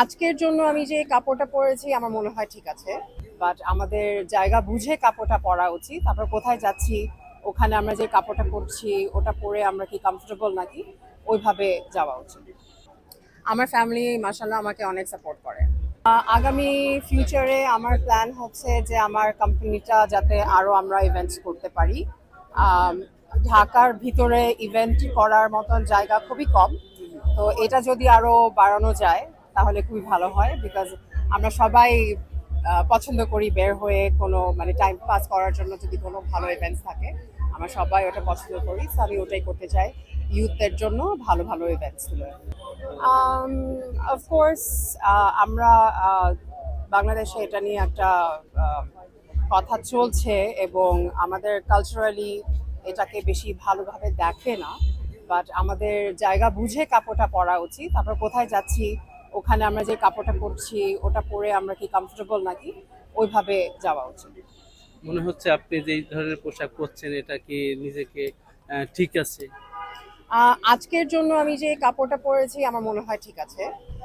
আজকের জন্য আমি যে কাপড়টা পরেছি, আমার মনে হয় ঠিক আছে। বাট আমাদের জায়গা বুঝে কাপড়টা পরা উচিত। তারপর কোথায় যাচ্ছি, ওখানে আমরা যে কাপড়টা পরছি, ওটা পরে আমরা কি কমফোর্টেবল নাকি, ওইভাবে যাওয়া উচিত। আমার ফ্যামিলি মাসাল্লাহ আমাকে অনেক সাপোর্ট করে। আগামী ফিউচারে আমার প্ল্যান হচ্ছে যে আমার কোম্পানিটা যাতে আরও আমরা ইভেন্টস করতে পারি। ঢাকার ভিতরে ইভেন্ট করার মতন জায়গা খুবই কম। তো এটা যদি আরও বাড়ানো যায় তাহলে খুবই ভালো হয় বিকজ আমরা সবাই পছন্দ করি বের হয়ে কোনো মানে টাইম পাস করার জন্য যদি কোনো ভালো ইভেন্টস থাকে, আমরা সবাই ওটা পছন্দ করি। তো আমি ওটাই করতে চাই ইউথদের জন্য ভালো ভালো ইভেন্টসগুলো অফকোর্স আমরা বাংলাদেশে এটা নিয়ে একটা কথা চলছে এবং আমাদের কালচারালি এটাকে বেশি ভালোভাবে দেখে না। বাট আমাদের জায়গা বুঝে কাপড়টা পরা উচিত। তারপর কোথায় যাচ্ছি ওখানে আমরা যে কাপড়টা পরছি ওটা পরে আমরা কি কমফোর্টেবল নাকি? ওইভাবে যাওয়া উচিত। মনে হচ্ছে আপনি যে ধরনের পোশাক পরছেন এটা কি নিজেকে ঠিক আছে? আজকের জন্য আমি যে কাপড়টা পরেছি আমার মনে হয় ঠিক আছে।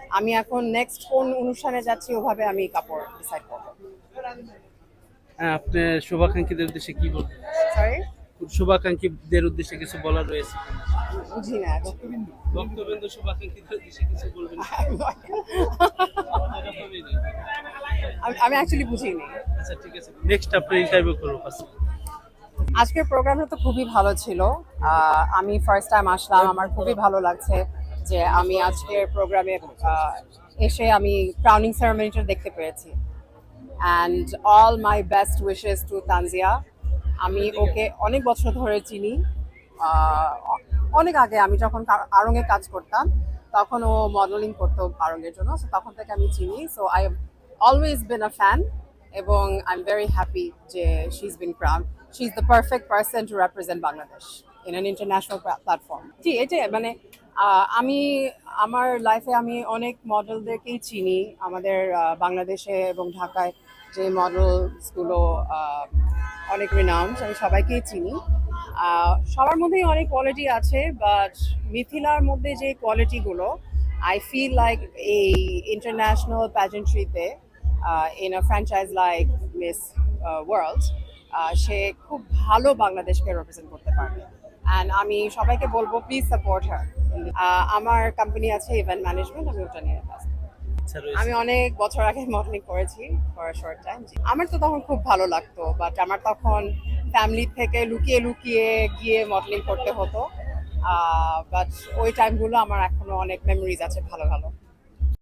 আমি এখন নেক্সট কোন অনুষ্ঠানে যাচ্ছি ওভাবে আমি কাপড় ডিসাইড করব। আহ, আপনার শুভাকাঙ্ক্ষীদের উদ্দেশ্যে কি বলবেন? সরি শুভাকাঙ্ক্ষীদের উদ্দেশ্যে কিছু বলার রয়েছে বুঝি না বক্তব্য শুভাকাঙ্ক্ষীদের উদ্দেশ্যে কিছু বলবেন? আমি- অ্যাকচুয়ালি বুঝিনি। আচ্ছা ঠিক আছে। নেক্সট আপনি ইন্টারভিউ করব first। আজকের প্রোগ্রামটা তো খুবই ভালো ছিল। আমি ফার্স্ট টাইম আসলাম আমার খুবই ভালো লাগছে যে আমি আজকের প্রোগ্রামে এসে আমি ক্রাউনিং সেরেমনিটা দেখতে পেরেছি। And all my best wishes to Tanzia আমি ওকে অনেক বছর ধরে চিনি। অনেক আগে আমি যখন আড়ঙে কাজ করতাম তখন ও মডেলিং করতো আড়ঙের জন্য সো তখন থেকে আমি চিনি। So I always been a fan এবং আই এম ভেরি হ্যাপি যে she is been crown she is the perfect person to represent Bangladesh in an international platform জি এটাই মানে আমি আমার লাইফে আমি অনেক মডেলদেরকেই চিনি। আমাদের বাংলাদেশে এবং ঢাকায় যে মডেলসগুলো অনেক রিনাউন্ড আমি সবাইকেই চিনি। সবার মধ্যেই অনেক কোয়ালিটি আছে বাট মিথিলার মধ্যে যে কোয়ালিটিগুলো আই ফিল লাইক এই international প্যাজেন্ট্রিতে in a franchise like miss world সে খুব ভালো বাংলাদেশকে রিপ্রেজেন্ট করতে পারবে। অ্যান্ড আমি সবাইকে বলব প্লিজ সাপোর্ট হার আমার কোম্পানি আছে ইভেন্ট ম্যানেজমেন্ট আমি ওটা নিয়ে ব্যস্ত। আমি অনেক বছর আগে মডেলিং করেছি ফর শর্ট টাইম আমার তো তখন খুব ভালো লাগতো বাট আমার তখন ফ্যামিলি থেকে লুকিয়ে লুকিয়ে গিয়ে মডেলিং করতে হতো। বাট ওই টাইমগুলো আমার এখনও অনেক মেমোরিজ আছে ভালো ভালো।